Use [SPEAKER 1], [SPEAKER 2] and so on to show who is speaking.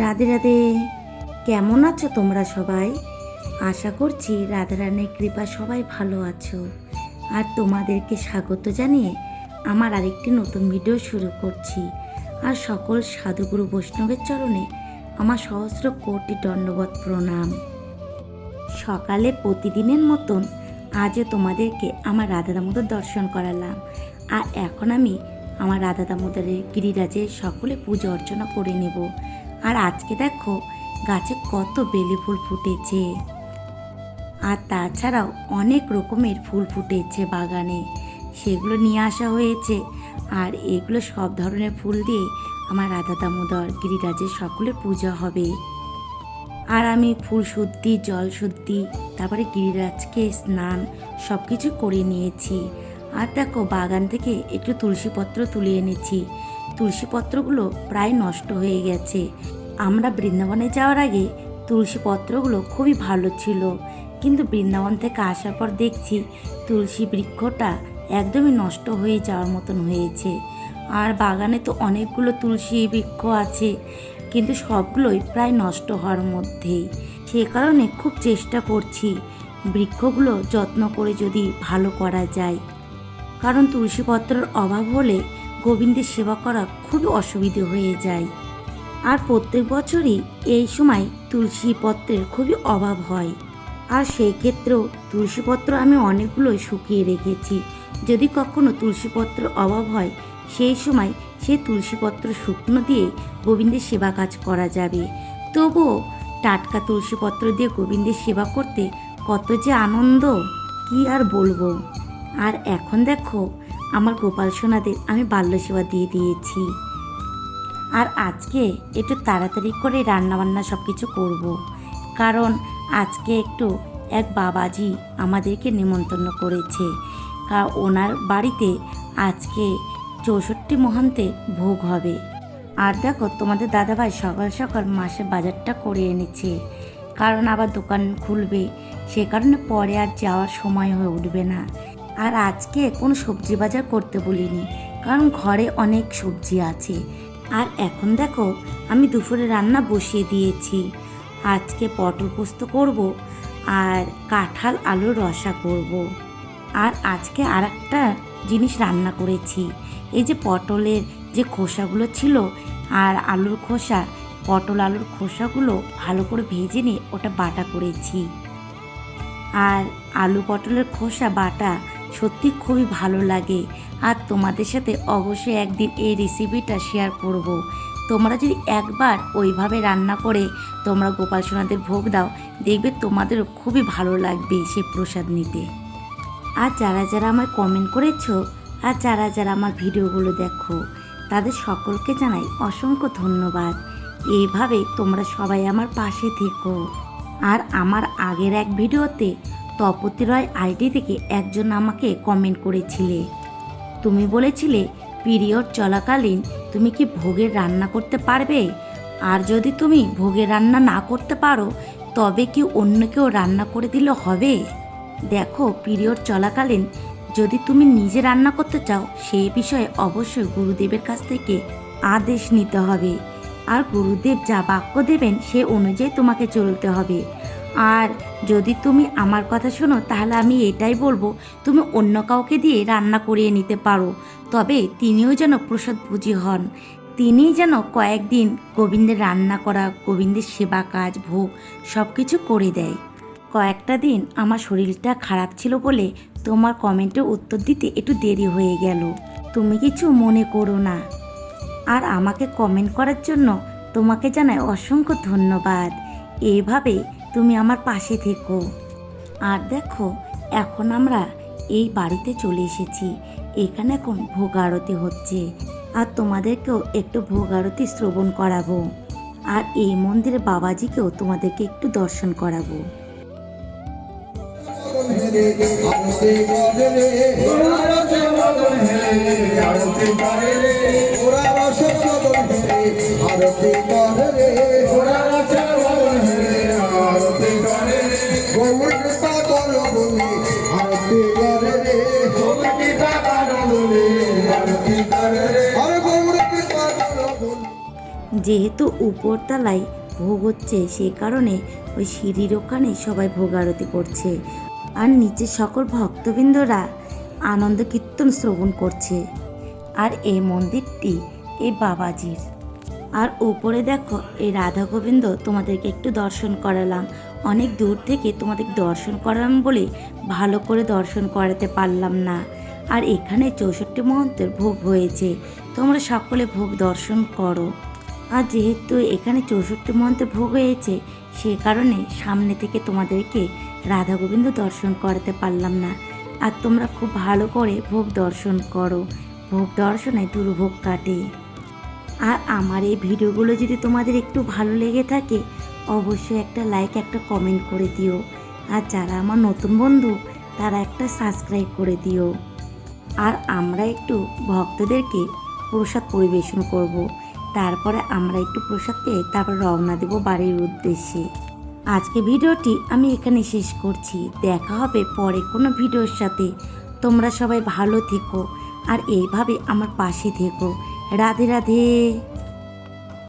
[SPEAKER 1] রাধে রাধে। কেমন আছো তোমরা সবাই? আশা করছি রাধারানীর কৃপা সবাই ভালো আছো। আর তোমাদেরকে স্বাগত জানিয়ে আমার আরেকটি নতুন ভিডিও শুরু করছি। আর সকল সাধুগুরু বৈষ্ণবের চরণে আমার সহস্র কোটি দণ্ডবত প্রণাম। সকালে প্রতিদিনের মতন আজও তোমাদেরকে আমার রাধা দামোদর দর্শন করালাম। আর এখন আমি আমার রাধা দামোদরের গিরিরাজের সকলে পুজো অর্চনা করে নেব। আর আজকে দেখো গাছে কত বেলি ফুল ফুটেছে। আর তাছাড়াও অনেক রকমের ফুল ফুটেছে বাগানে। সেগুলো নিয়ে আসা হয়েছে। আর এগুলো সব ধরনের ফুল দিয়ে আমার রাধা দামোদর, গিরিরাজের সকলের পূজা হবে। আর আমি ফুল শুদ্ধি, জল শুদ্ধি, তারপরে গিরিরাজকে স্নান সব কিছু করে নিয়েছি। আর দেখো বাগান থেকে একটু তুলসী পত্র তুলে এনেছি। তুলসী পত্রগুলো প্রায় নষ্ট হয়ে গেছে। আমরা বৃন্দাবনে যাওয়ার আগে তুলসী পত্রগুলো খুবই ভালো ছিল। কিন্তু বৃন্দাবন থেকে আসার পর দেখছি তুলসী বৃক্ষটা একদমই নষ্ট হয়ে যাওয়ার মতন হয়েছে। আর বাগানে তো অনেকগুলো তুলসী বৃক্ষ আছে, কিন্তু সবগুলোই প্রায় নষ্ট হওয়ার মধ্যেই। সে কারণে খুব চেষ্টা করছি বৃক্ষগুলো যত্ন করে যদি ভালো করা যায়। কারণ তুলসীপত্রের অভাব হলে গোবিন্দের সেবা করা খুবই অসুবিধে হয়ে যায়। আর প্রত্যেক বছরই এই সময় তুলসী পত্রের খুবই অভাব হয়। আর সেই ক্ষেত্রেও তুলসীপত্র আমি অনেকগুলোই শুকিয়ে রেখেছি। যদি কখনো তুলসীপত্রের অভাব হয়, সেই সময় সেই তুলসীপত্র শুকনো দিয়ে গোবিন্দের সেবা কাজ করা যাবে। তবুও টাটকা তুলসীপত্র দিয়ে গোবিন্দের সেবা করতে কত যে আনন্দ, কি আর বলব? আর এখন দেখো, আমার গোপাল সোনাদের আমি বাল্য সেবা দিয়ে দিয়েছি। আর আজকে একটু তাড়াতাড়ি করে রান্নাবান্না সব কিছু করব। কারণ আজকে একটু এক বাবাজি আমাদেরকে নিমন্ত্রণ করেছে। ওনার বাড়িতে আজকে চৌষট্টি মহান্তে ভোগ হবে। আর দেখো, তোমাদের দাদাভাই সকাল সকাল মাসে বাজারটা করে এনেছে। কারণ আবার দোকান খুলবে, সে কারণে পরে আর যাওয়ার সময় হয়ে উঠবে না। আর আজকে কোনো সবজি বাজার করতে বলিনি, কারণ ঘরে অনেক সবজি আছে। আর এখন দেখো, আমি দুপুরে রান্না বসিয়ে দিয়েছি। আজকে পটল পোস্ত করব আর কাঁঠাল আলুর রসা করব। আর আজকে আর একটা জিনিস রান্না করেছি। এই যে পটলের যে খোসাগুলো ছিল আর আলুর খোসা, পটল আলুর খোসাগুলো ভালো করে ভেজে নিয়ে ওটা বাটা করেছি। আর আলু পটলের খোসা বাটা সত্যি খুবই ভালো লাগে। আর তোমাদের সাথে অবশ্যই একদিন এই রেসিপিটা শেয়ার করব। তোমরা যদি একবার ওইভাবে রান্না করে তোমরা গোপাল সোনাদের ভোগ দাও, দেখবে তোমাদেরও খুবই ভালো লাগবে সেই প্রসাদ নিতে। আর যারা যারা আমায় কমেন্ট করেছ, আর যারা যারা আমার ভিডিওগুলো দেখো, তাদের সকলকে জানাই অসংখ্য ধন্যবাদ। এইভাবে তোমরা সবাই আমার পাশে থেকো। আর আমার আগের এক ভিডিওতে তপতি রয় আইডি থেকে একজন আমাকে কমেন্ট করেছিলে। তুমি বলেছিলে, পিরিয়ড চলাকালীন তুমি কি ভোগের রান্না করতে পারবে? আর যদি তুমি ভোগের রান্না না করতে পারো, তবে কি অন্য কেউ রান্না করে দিলে হবে? দেখো, পিরিয়ড চলাকালীন যদি তুমি নিজে রান্না করতে চাও সেই বিষয়ে অবশ্যই গুরুদেবের কাছ থেকে আদেশ নিতে হবে। আর গুরুদেব যা বাক্য দেবেন, সে অনুযায়ী তোমাকে চলতে হবে। আর যদি তুমি আমার কথা শোনো, তাহলে আমি এটাই বলব, তুমি অন্য কাউকে দিয়ে রান্না করিয়ে নিতে পারো। তবে তিনিও যেন প্রসাদ পুজি হন। তিনি যেন কয়েকদিন গোবিন্দের রান্না করা, গোবিন্দের সেবা কাজ, ভোগ সব কিছু করে দেয়। কয়েকটা দিন আমার শরীরটা খারাপ ছিল বলে তোমার কমেন্টের উত্তর দিতে একটু দেরি হয়ে গেল। তুমি কিছু মনে করো না। আর আমাকে কমেন্ট করার জন্য তোমাকে জানাই অসংখ্য ধন্যবাদ। এইভাবে তুমি আমার পাশে থেকো। আর দেখো, এখন আমরা এই বাড়িতে চলে এসেছি। এখানে এখন ভোগ আরতি হচ্ছে। আর তোমাদেরকেও একটু ভোগ আরতি শ্রবণ করাবো। আর এই মন্দিরে বাবাজিকেও তোমাদেরকে একটু দর্শন করাবো।
[SPEAKER 2] আরতি
[SPEAKER 1] যেহেতু উপরতলায় ভোগ হচ্ছে সেই কারণে ওই সিঁড়ির ওখানে সবাই ভোগ আরতি করছে। আর নিচে সকল ভক্তবৃন্দরা আনন্দ কীর্তন শ্রবণ করছে। আর এই মন্দিরটি এই বাবাজির। আর উপরে দেখো, এই রাধা গোবিন্দ তোমাদেরকে একটু দর্শন করালাম। অনেক দূর থেকে তোমাদের দর্শন করালাম বলে ভালো করে দর্শন করাতে পারলাম না। আর এখানে চৌষট্টি মহন্তের ভোগ হয়েছে। তোমরা সকলে ভোগ দর্শন করো। আর যেহেতু এখানে চৌষট্টি মহন্তের ভোগ হয়েছে, সে কারণে সামনে থেকে তোমাদেরকে রাধা গোবিন্দ দর্শন করাতে পারলাম না। আর তোমরা খুব ভালো করে ভোগ দর্শন করো। ভোগ দর্শনে দুর্ভোগ কাটে। আর আমার এই ভিডিওগুলো যদি তোমাদের একটু ভালো লেগে থাকে, অবশ্যই একটা লাইক একটা কমেন্ট করে দিও। আর যারা আমার নতুন বন্ধু, তারা একটা সাবস্ক্রাইব করে দিও। আর আমরা একটু ভক্তদেরকে প্রসাদ পরিবেশন করব। তারপরে আমরা একটু প্রসাদ পেয়ে তারপর রওনা দেব বাড়ির উদ্দেশ্যে। আজকে ভিডিওটি আমি এখানে শেষ করছি। দেখা হবে পরে কোনো ভিডিওর সাথে। তোমরা সবাই ভালো থেকো আর এইভাবে আমার পাশে থেকো। রাধে রাধে।